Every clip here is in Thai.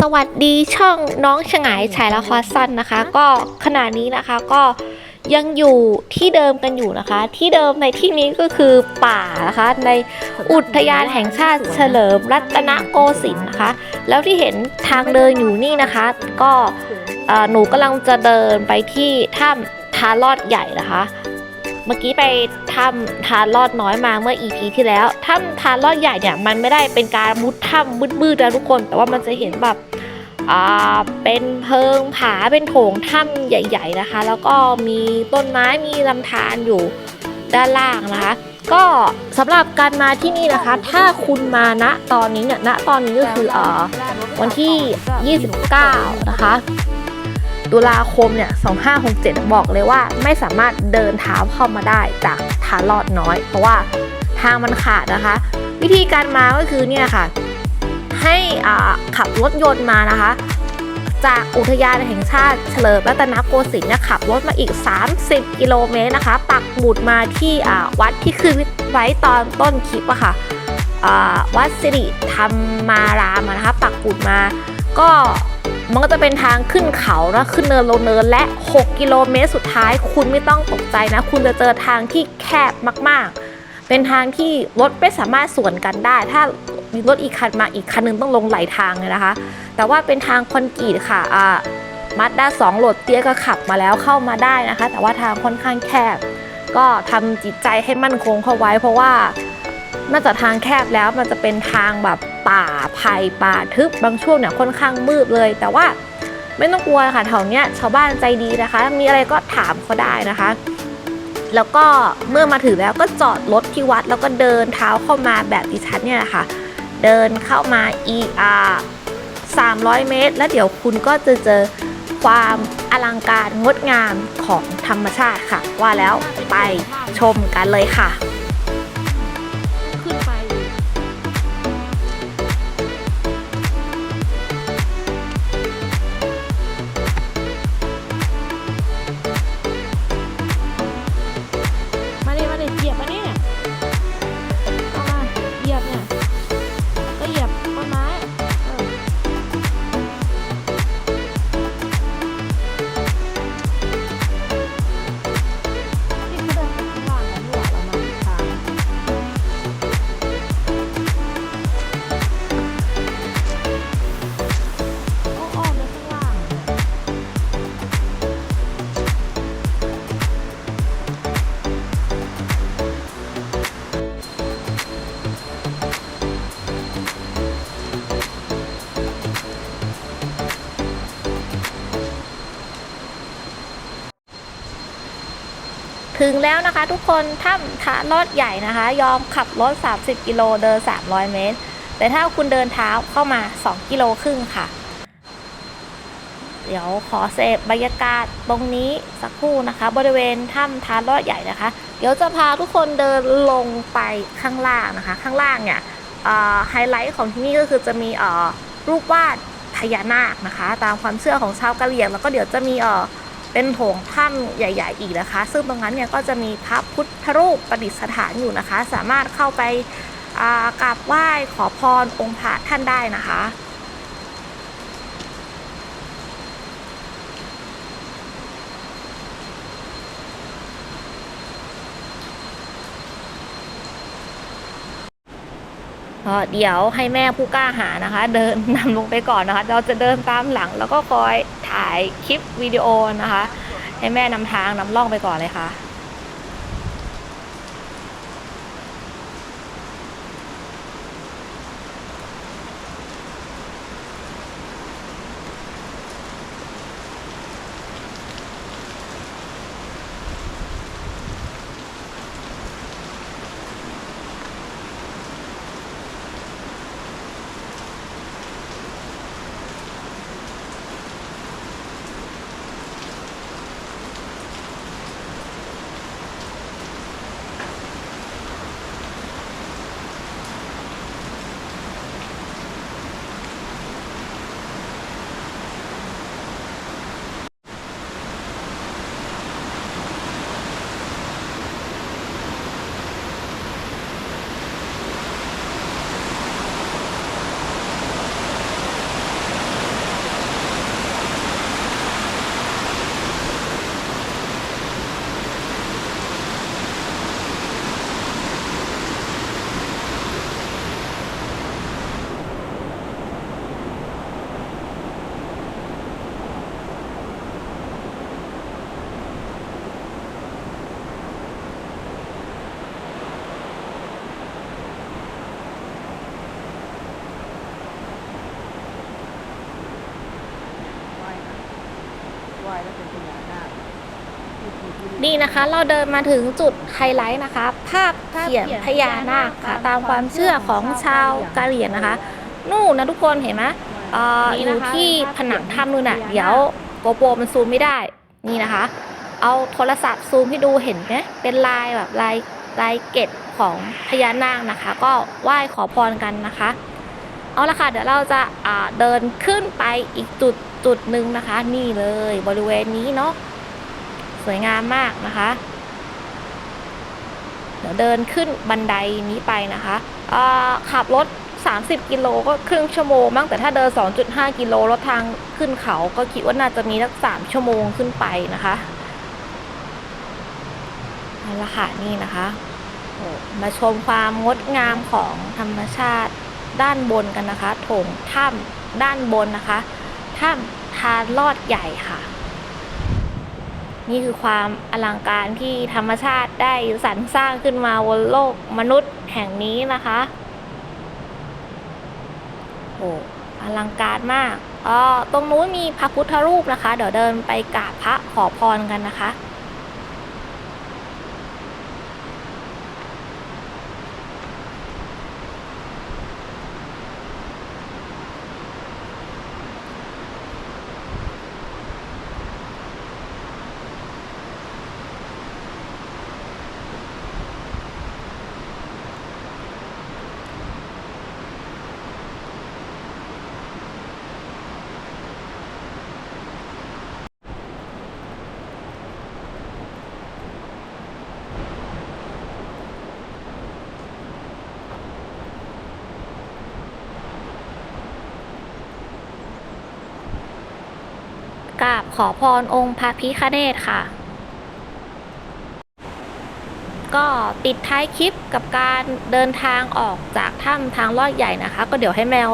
สวัสดีช่องน้องฉงายฉายละครสั้นนะคะ ก็ขณะนี้นะคะก็ยังอยู่ที่เดิมกันอยู่นะคะ ที่เดิมในที่นี้ก็คือป่านะคะ ในอุทยานแห่งชาติเฉลิมรัตนโกสินทร์นะคะ แล้วที่เห็นทางเดินอยู่นี่นะคะ ก็เอ่อหนูกำลังจะเดินไปที่ถ้ำทาลอดใหญ่นะคะ เมื่อกี้ไป ถ้ำทานลอดน้อยมาเมื่อ EP ที่แล้วถ้ำทานลอดใหญ่เนี่ยมันไม่ได้เป็นการมุดถ้ำมืดๆนะทุกคน แต่ว่ามันจะเห็นแบบอ่าเป็นเพิงผาเป็นโถงถ้ำใหญ่ ๆนะคะ แล้วก็มีต้นไม้มีลำธารอยู่ด้านล่างนะคะ ก็สำหรับการมาที่นี่นะคะ ถ้าคุณมาณตอนนี้เนี่ยณตอนนี้ก็คือเอ่อวันที่ 29 นะคะ ตุลาคมเนี่ย 2567 บอกเลยว่าไม่สามารถเดินเท้าเข้ามาได้จากทางลอดน้อย เพราะว่าทางมันขาดนะคะ วิธีการมาก็คือเนี่ยค่ะ ให้อ่าขับรถยนต์มานะคะ จากอุทยานแห่งชาติเฉลิมรัตนโกสินทร์เนี่ยขับรถมาอีก 30 กิโลเมตรนะคะ ปักหมุดมาที่อ่าวัดที่ขึ้นไว้ตอนต้นคลิปอะค่ะอ่าวัดสิริธรรมารามนะคะ ปักหมุดมาก็ มันก็จะเป็นทางขึ้นเขาแล้วขึ้นเนินลงเนินและ 6 กิโลเมตรสุดท้าย คุณไม่ต้องตกใจนะ คุณจะเจอทางที่แคบมาก ๆ เป็นทางที่รถไม่สามารถสวนกันได้ ถ้ามีรถอีกคันมาอีกคันหนึงต้องลงไหลทางเลยนะคะ แต่ว่าเป็นทางคอนกรีตค่ะอ่ามัดด้าสองโหลดเตี้ยก็ขับมาแล้วเข้ามาได้นะคะ แต่ว่าทางค่อนข้างแคบ ก็ทำจิตใจให้มั่นคงเข้าไว้ เพราะว่านอกจากทางแคบแล้วมันจะเป็นทางแบบ ป่าไผ่ป่าทึบบางช่วงเนี่ยค่อนข้างมืดเลย แต่ว่าไม่ต้องกลัวค่ะแถวเนี้ยชาวบ้านใจดีนะคะ มีอะไรก็ถามเขาได้นะคะ แล้วก็เมื่อมาถึงแล้วก็จอดรถที่วัดแล้วก็เดินเท้าเข้ามาแบบดิฉันเนี่ยแหละค่ะเดินเข้ามาอีกอ่า300 เมตร แล้วเดี๋ยวคุณก็จะเจอความอลังการงดงามของธรรมชาติค่ะ ว่าแล้วไปชมกันเลยค่ะ ถึงแล้วนะคะ ทุกคนถ้ำทาลอดใหญ่นะคะ ยอมขับรถ 30 กิโลเดิน 300 เมตร แต่ถ้าคุณเดินเท้าเข้ามา 2 กิโลครึ่งค่ะ เดี๋ยวขอเซฟบรรยากาศตรงนี้สักครู่นะคะ บริเวณถ้ำทาลอดใหญ่นะคะ เดี๋ยวจะพาทุกคนเดินลงไปข้างล่างนะคะ ข้างล่างเนี่ยไฮไลท์ของที่นี่ก็คือจะมีรูปวาดพญานาคนะคะ ตามความเชื่อของชาวกะเหรี่ยง แล้วก็เดี๋ยวจะมีเอ่อ เป็นโถงถ้ำใหญ่ ๆ อีกนะคะ ซึ่งตรงนั้นเนี่ยก็จะมีพระพุทธรูปประดิษฐานอยู่นะคะ สามารถเข้าไปกราบไหว้ขอพรองค์พระท่านได้นะคะ เดี๋ยวให้แม่ผู้กล้าหานะคะ เดินนำลงไปก่อนนะคะ เราจะเดินตามหลัง แล้วก็คอยถ่ายคลิปวิดีโอนะคะ ให้แม่นำทางนำล่องไปก่อนเลยค่ะ นี่นะคะเราเดินมาถึงจุดไฮไลท์นะคะ ภาพเขียนพญานาคค่ะตามความเชื่อของชาวกะเหรี่ยงนะคะ นู่นนะทุกคนเห็นไหมเอ่ออยู่ที่ผนังถ้ำนู่นน่ะเดี๋ยวโกโปรมันซูมไม่ได้นี่นะคะ เอาโทรศัพท์ซูมให้ดูเห็นไหมเป็นลายแบบลายลายเกตของพญานาคนะคะ ก็ไหว้ขอพรกันนะคะ เอาละค่ะ เดี๋ยวเราจะอ่าเดินขึ้นไปอีกจุดจุดหนึ่งนะคะ นี่เลยบริเวณนี้เนาะ สวยงามมากนะคะ เดี๋ยวเดินขึ้นบันไดนี้ไปนะคะขับรถ 30 กิโลก็ครึ่งชั่วโมงมั้งแต่ถ้าเดิน 2.5 กิโลรถทางขึ้นเขาก็คิดว่าน่าจะมีสัก 3 ชั่วโมงขึ้นไปนะคะเอาละค่ะนี่นะคะมาชมความงดงามของธรรมชาติด้านบนกันนะคะโถงถ้ำด้านบนนะคะถ้ำทานลอดใหญ่ค่ะ นี่คือความอลังการที่ธรรมชาติได้สรรสร้างขึ้นมาบนโลกมนุษย์แห่งนี้นะคะโอ้อลังการมากอ๋อตรงนู้นมีพระพุทธรูปนะคะ เดี๋ยวเดินไปกราบพระขอพรกันนะคะ กราบขอพรองค์พระพิฆเนศค่ะ ก็ปิดท้ายคลิปกับการเดินทางออกจากถ้ำทางลอดใหญ่นะคะ ก็เดี๋ยวให้แมว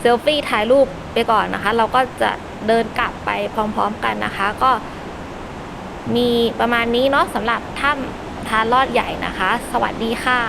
เซลฟี่ถ่ายรูปไปก่อนนะคะ เราก็จะเดินกลับไปพร้อมๆกันนะคะ ก็มีประมาณนี้เนาะสำหรับถ้ำทางลอดใหญ่นะคะ สวัสดีค่ะ